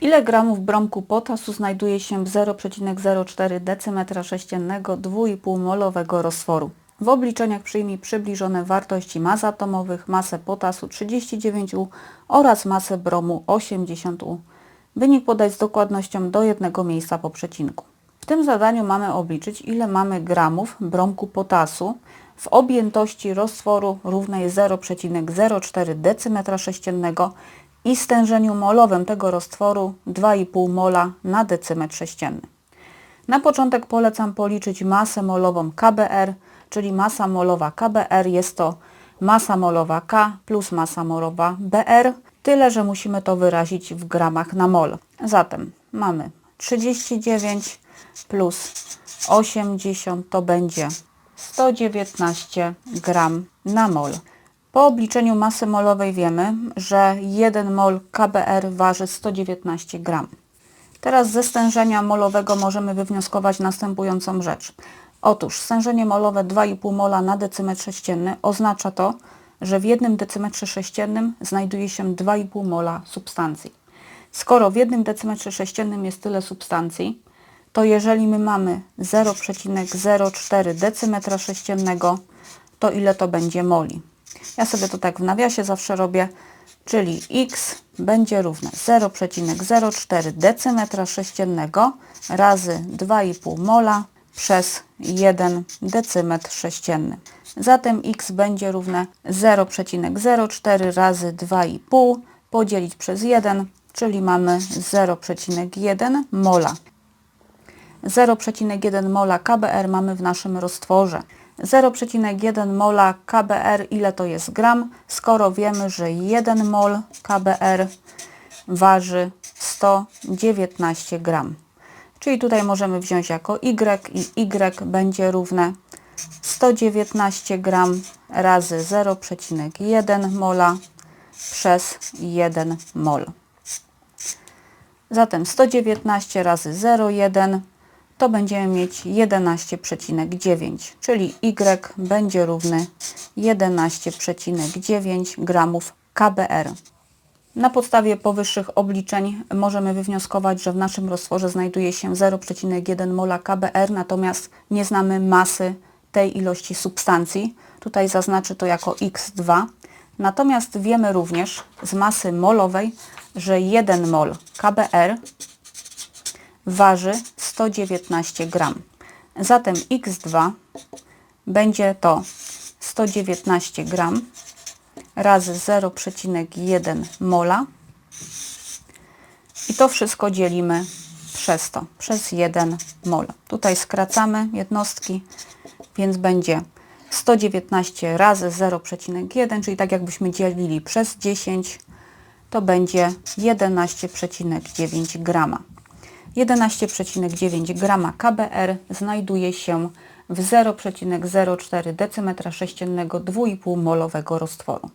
Ile gramów bromku potasu znajduje się w 0,04 dm sześciennego 2,5 molowego roztworu? W obliczeniach przyjmij przybliżone wartości mas atomowych, masę potasu 39 U oraz masę bromu 80 U. Wynik podać z dokładnością do jednego miejsca po przecinku. W tym zadaniu mamy obliczyć ile mamy gramów bromku potasu w objętości roztworu równej 0,04 dm sześciennego i stężeniu molowym tego roztworu 2,5 mola na decymetr sześcienny. Na początek polecam policzyć masę molową KBR, czyli masa molowa KBR jest to masa molowa K plus masa molowa BR, tyle że musimy to wyrazić w gramach na mol. Zatem mamy 39 plus 80 to będzie 119 gram na mol. Po obliczeniu masy molowej wiemy, że 1 mol KBR waży 119 gram. Teraz ze stężenia molowego możemy wywnioskować następującą rzecz. Otóż stężenie molowe 2,5 mola na decymetr sześcienny oznacza to, że w jednym decymetrze sześciennym znajduje się 2,5 mola substancji. Skoro w jednym decymetrze sześciennym jest tyle substancji, to jeżeli my mamy 0,04 decymetra sześciennego, to ile to będzie moli? Ja sobie to tak w nawiasie zawsze robię, czyli x będzie równe 0,04 decymetra sześciennego razy 2,5 mola przez 1 decymetr sześcienny. Zatem x będzie równe 0,04 razy 2,5 podzielić przez 1, czyli mamy 0,1 mola. 0,1 mola KBR mamy w naszym roztworze. 0,1 mola KBR ile to jest gram, skoro wiemy, że 1 mol KBR waży 119 gram. Czyli tutaj możemy wziąć jako Y i Y będzie równe 119 gram razy 0,1 mola przez 1 mol. Zatem 119 razy 0,1 to będziemy mieć 11,9, czyli Y będzie równy 11,9 gramów KBR. Na podstawie powyższych obliczeń możemy wywnioskować, że w naszym roztworze znajduje się 0,1 mola KBR, natomiast nie znamy masy tej ilości substancji. Tutaj zaznaczę to jako X2. Natomiast wiemy również z masy molowej, że 1 mol KBR waży 119 gram. Zatem X2 będzie to 119 gram razy 0,1 mola i to wszystko dzielimy przez to, przez 1 mol. Tutaj skracamy jednostki, więc będzie 119 razy 0,1, czyli tak jakbyśmy dzielili przez 10, to będzie 11,9 grama. 11,9 grama KBR znajduje się w 0,04 dm sześciennego 2,5 molowego roztworu.